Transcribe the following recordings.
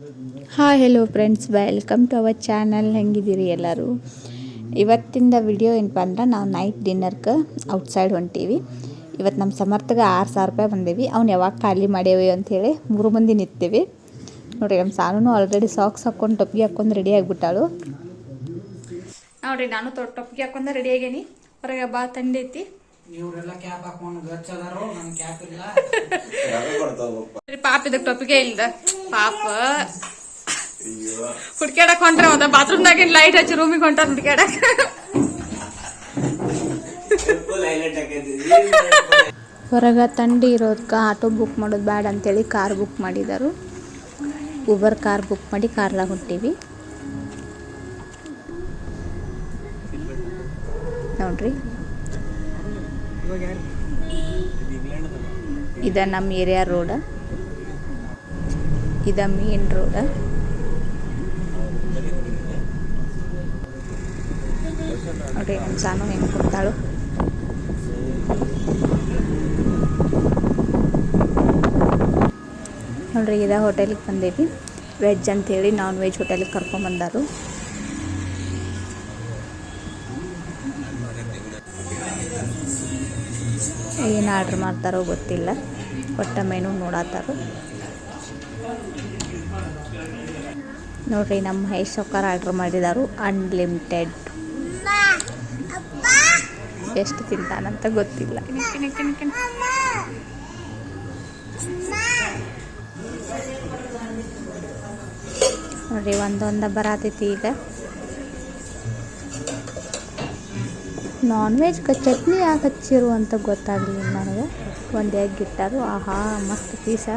Hi hello friends welcome to our channel ಹೆಂಗಿದ್ದೀರಿ ಎಲ್ಲರೂ? ಇವತ್ತಿಂದ video ಏನಪ್ಪ ಅಂದ್ರೆ ನಾವು ನೈಟ್ ಡಿನ್ನರ್ಗೆ ಔಟ್ಸೈಡ್ ಹೊಂಟೀವಿ. ಇವತ್ತು ನಮ್ಮ ಸಮರ್ಥಗೆ ಆರು ಸಾವಿರ ರೂಪಾಯಿ ಬಂದೀವಿ. ಅವ್ನು ಯಾವಾಗ ಖಾಲಿ ಮಾಡೇವಿ ಅಂಥೇಳಿ ಮೂರು ಮಂದಿ ನಿಂತೀವಿ. ನೋಡಿರಿ ನಮ್ಮ ಸಾನು ಆಲ್ರೆಡಿ ಸಾಕ್ಸ್ ಹಾಕ್ಕೊಂಡು ಟೊಪ್ಪಿಗೆ ಹಾಕ್ಕೊಂಡು ರೆಡಿ ಆಗಿಬಿಟ್ಟಾಳು. ನೋಡಿರಿ, ನಾನು ಟೊಪ್ಪಿಗೆ ಹಾಕ್ಕೊಂಡು ರೆಡಿ ಆಗೇನಿ. ಹೊರಗೆ ಬಾ ತಂಡೈತಿ ಇವ್ರೆಲ್ಲ ಕ್ಯಾಪ್ ಹಾಕೊಂಡು ಗಚ್ ಅದಾರು ನನ್ ಕ್ಯಾಪ್ ಇಲ್ಲ. ಪಾಪ ಇದಕ್ಕೆ ಟೊಪಿಗೆ ಇಲ್ದ. ಪಾಪ. ಹುಡ್ಕ್ಯಾಡಕ್ ಹೊಂಟ್ರ ಅದ ಬಾತ್ರೂಮ್ದಾಗ ಲೈಟ್ ಹಚ್ಚಿ ರೂಮಿಗೆ ಹೊಂಟಾರ ಹುಡ್ಕ್ಯಾಡಕ್. ಹೊರಗ ತಂಡಿ ಇರೋದಕ್ಕೆ ಆಟೋ ಬುಕ್ ಮಾಡೋದು ಬೇಡ ಅಂತೇಳಿ ಕಾರ್ ಬುಕ್ ಮಾಡಿದರು. ಉಬರ್ ಕಾರ್ ಬುಕ್ ಮಾಡಿ ಕಾರ್ಲಾಗ ಹೊಂಟೀವಿ. ನೋಡ್ರಿ. ಇದ ನಮ್ಮ ಏರಿಯಾ ರೋಡ್. ಇದ ಮೇನ್ ರೋಡ್. ನೋಡ್ರಿ ನಮ್ಮ ಸಾನು ಹೆಂಗೆ ಕೊಡ್ತಾಳು. ನೋಡ್ರಿ ಇದ ಹೋಟೆಲಿಗೆ ಬಂದೇವಿ. ವೆಜ್ ಅಂತೇಳಿ ನಾನ್ ವೆಜ್ ಹೋಟೆಲಿಗೆ ಕರ್ಕೊಂಬಂದಾರು ಏನು ಆರ್ಡ್ರ್ ಮಾಡ್ತಾರೋ ಗೊತ್ತಿಲ್ಲ. ಒಟ್ಟ ಮೆನು ನೋಡತ್ತಾರೋ ನೋಡ್ರಿ ನಮ್ಮ ಮಹೇಶ್ ಆರ್ಡ್ರ್ ಮಾಡಿದಾರು ಅನ್ಲಿಮಿಟೆಡ್ ಎಷ್ಟು ತಿಂತಾನಂತ ಗೊತ್ತಿಲ್ಲ. ನೋಡ್ರಿ ಒಂದೊಂದ ಬರತೈತಿ ಈಗ. ನಾನ್ ವೆಜ್ ಚಟ್ನಿ ಯಾಕೆ ಹಚ್ಚಿರು ಅಂತ ಗೊತ್ತಾಗಲಿಲ್ಲ ನನಗೆ. ಒಂದು ಎಗ್ ಇಟ್ಟಾರು. ಆಹಾ ಮಸ್ತ್ ಪೀಸ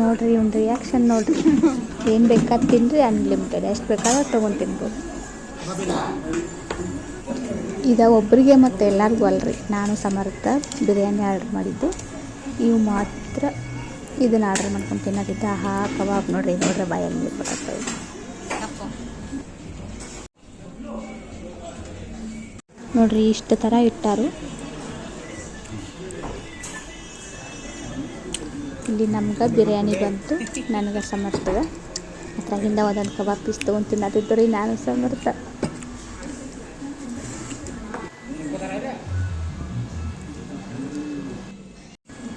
ನೋಡ್ರಿ, ಒಂದು ರಿಯಾಕ್ಷನ್ ನೋಡ್ರಿ. ಏನು ಬೇಕಾದ ತಿನ್ರಿ ಅನ್ಲಿಮಿಟೆಡ್ ಎಷ್ಟು ಬೇಕಾದ್ರೆ ತೊಗೊಂಡು ತಿನ್ಬೋದು. ಇದ ಒಬ್ಬರಿಗೆ ಮತ್ತು ಎಲ್ಲರಿಗೂ ಅಲ್ರಿ. ನಾನು ಸಮರ್ಥ, ಬಿರಿಯಾನಿ ಆರ್ಡ್ರ್ ಮಾಡಿದ್ದು. ಇವು ಮಾತ್ರ ಇದನ್ನ ಆರ್ಡ್ರ್ ಮಾಡ್ಕೊಂಡು ತಿನ್ನೋದಿದ್ದ ಆಹಾ, ಕಬಾಬ್ ನೋಡ್ರಿ ನೋಡ್ರಿ ಬಾಯಲ್ಲಿ ಬರುತ್ತೆ ನೋಡ್ರಿ, ಇಷ್ಟು ಥರ ಇಟ್ಟಾರು. ಇಲ್ಲಿ ನಮ್ಗೆ ಬಿರಿಯಾನಿ ಬಂತು. ನನಗೆ ಸಮರ್ಥಗ ಅದ್ರಾಗಿಂದ ಒಂದೊಂದು ಕಬಾಬ್ ಪೀಸ್ ತೊಗೊಂಡು ರೀ ನಾನು ಸಮರ್ಥ.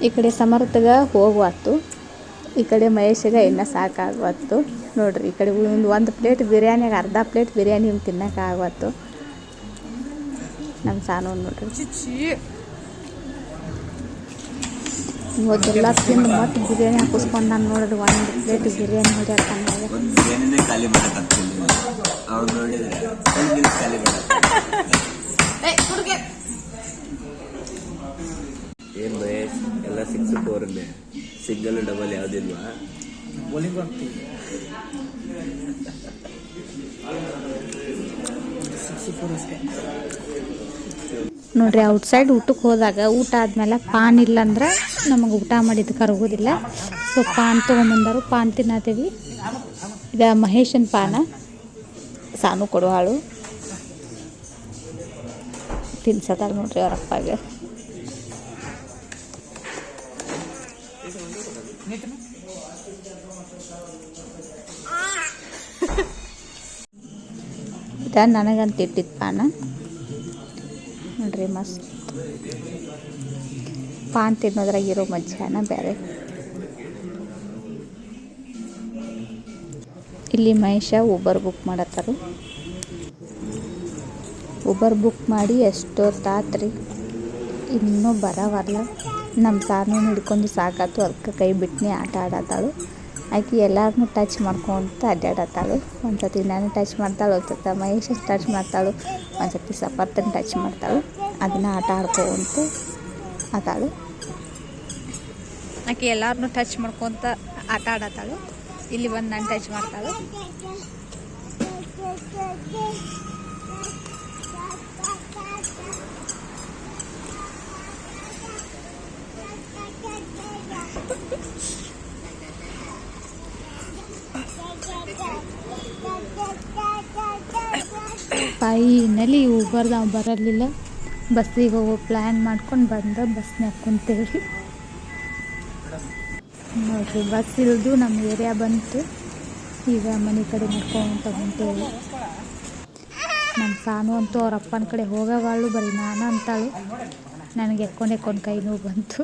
ಈ ಕಡೆ ಸಮರ್ಥಗ ಹೋಗುವತ್ತು ಈ ಕಡೆ ಮಹೇಶಗ ಇನ್ನೂ ಸಾಕಾಗುವತ್ತು ನೋಡ್ರಿ, ಈ ಕಡೆ ಒಂದು ಒಂದು ಪ್ಲೇಟ್ ಬಿರಿಯಾನಿಗೆ ಅರ್ಧ ಪ್ಲೇಟ್ ಬಿರಿಯಾನಿ ಹಿಂಗೆ ತಿನ್ನೋಕ್ಕಾಗುವತ್ತು ನಮ್ಮ ಸಾನು ನೋಡ್ರಿ. ಇವತ್ತೆಲ್ಲ ತಿಂದು ಮತ್ತೆ ಬಿರಿಯಾನಿ ಹಾಕಿಸ್ಕೊಂಡು ನಾನು ನೋಡಿದ್ರೆ ಒಂದು ಪ್ಲೇಟ್ ಬಿರಿಯಾನಿ ಬಿರಿಯಾನಿನೇ ಖಾಲಿ ಏನ್ ಮಹೇಶ್ ಎಲ್ಲ ಸಿಕ್ಸ್ ಫೋರ್ ಸಿಂಗಲ್ ಡಬಲ್ ಯಾವ್ದಿಲ್ವಾ? ಬೌಲಿಂಗ್ ಹಾಕ್ತೀವಿ ಸಿಕ್ಸ್ಟಿ ಫೋರ್ ಅಷ್ಟೇ. ನೋಡ್ರಿ ಔಟ್ಸೈಡ್ ಊಟಕ್ಕೆ ಹೋದಾಗ ಊಟ ಆದ್ಮೇಲೆ ಪಾನ್ ಇಲ್ಲ ಅಂದ್ರೆ ನಮಗೆ ಊಟ ಮಾಡಿದ್ದು ಕರಗೋದಿಲ್ಲ. ಸೊ ಪಾನ್ ತೊಗೊಂಬಂದರು, ಪಾನ್ ತಿನ್ನತ್ತೀವಿ. ಇದು ಮಹೇಶನ್ ಪಾನ. ಸಾನು ಕೊಡುವಾಳು ತಿನ್ಸತ್ತಾಳ ನೋಡ್ರಿ ಅವ್ರ ಅಪ್ಪಗೆ. ಇದ ನನಗಂತ ಇಟ್ಟಿದ್ದು ಪಾನ. ನೋಡ್ರಿ ಮಸ್ತ್. ಪಾನ್ ತಿನ್ನೋದ್ರಾಗ ಇರೋ ಮಜ್ಜಾನ ಬೇರೆ. ಇಲ್ಲಿ ಮಹೇಶ ಉಬರ್ ಬುಕ್ ಮಾಡತ್ತಾರು. ಉಬರ್ ಬುಕ್ ಮಾಡಿ ಎಷ್ಟೊತ್ತಾತ್ರಿ? ಇನ್ನೂ ಬರವಲ್ಲ. ನಮ್ಮ ಸಾನು ಹಿಡ್ಕೊಂಡು ಸಾಕಾತು ಅದಕ್ಕೆ ಕೈ ಬಿಟ್ಟನೆ ಆಟ ಆಡತ್ತಾಳು. ಆಕೆ ಎಲ್ಲರನ್ನೂ ಟಚ್ ಮಾಡ್ಕೊತ ಅಡ್ಡಾಡತ್ತಾಳು ಒಂದು ನಾನು ಟಚ್ ಮಾಡ್ತಾಳು ಒಂದು ಸರ್ತಿ ಟಚ್ ಮಾಡ್ತಾಳು ಒಂದು ಸತಿ ಸಪರ್ತನ ಟಚ್ ಮಾಡ್ತಾಳು. ಅದನ್ನು ಆಟ ಆಡ್ಕೊಂತ ಆತಾಳು. ಆಕೆ ಎಲ್ಲರನ್ನೂ ಟಚ್ ಮಾಡ್ಕೊತ ಆಟ ಆಡತ್ತಾಳು. ಇಲ್ಲಿ ಬಂದು ನಾನು ಟಚ್ ಮಾಡ್ತಾಳು. ಫೈನಲಿ ಊಬರ್ ನಾವು ಬರಲಿಲ್ಲ. ಬಸ್ಸಿಗೆ ಹೋಗೋ ಪ್ಲ್ಯಾನ್ ಮಾಡ್ಕೊಂಡು ಬಂದ, ಬಸ್ನ್ಯಾಗ ಕುಂತೇವಿ. ನೋಡ್ರಿ ಬಸ್ ಇಳಿದು ನಮ್ಮ ಏರಿಯಾ ಬಂತು. ಈಗ ಮನೆ ಕಡೆ ನಡ್ಕೊಂತ ಹೊಂಟೇವಿ ನಮ್ಮ ಸಾನು ಅಂತೂ ಅವ್ರ ಅಪ್ಪನ ಕಡೆ ಹೋಗೋವಾಳು, ಬರೀ ನಾನು ಅಂತಾಳು. ನನಗೆ ಎಕ್ಕೊಂಡು ಎಕ್ಕೊಂಡು ಕೈ ನೋವು ಬಂತು.